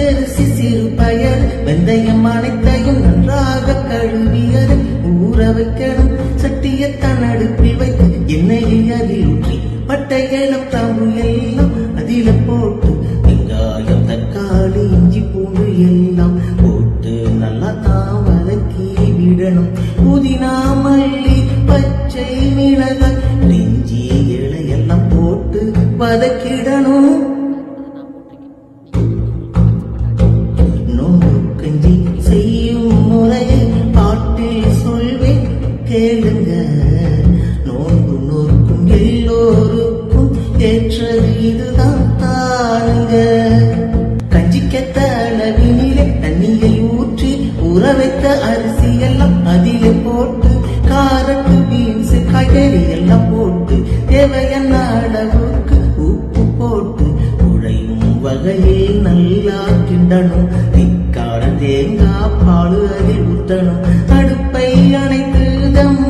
பச்சரிசி சிறு பயர் வெந்தயம் அனைத்தையும் நன்றாக கழுவியது. ஊற வைக்கணும் சட்டியை தன்னடுப்பில் வைத்து எண்ணெயை அதில் ஊற்றி பட்டை தாம்பு எல்லாம் அதில போட்டு வெங்காயம் தக்காளி இஞ்சி பூண்டு எல்லாம் போட்டு நல்லா தான் வதக்கி விடணும். புதினா மல்லி பச்சை மிளகாய் நெஞ்சி இலையெல்லாம் போட்டு வதக்கிடணும். கேளுங்க. நோன்பு நோக்கும் எல்லோருக்கும் ஏற்றது இதுதான் தாருங்க. கஞ்சிக்கத்த அளவினிலே தண்ணியை ஊற்றி ஊற வைத்த அரிசி எல்லாம் அதிலே போட்டு காரட்டு பீன்ஸ் காய்கறி எல்லாம் போட்டு தேவையான அளவுக்கு உப்பு போட்டு உழையும் வகையில் நல்லா கிண்டணும். திக்கான தேங்காய் பால் அதில் ஊற்றணும் அடுப்பை அணைத்து yandım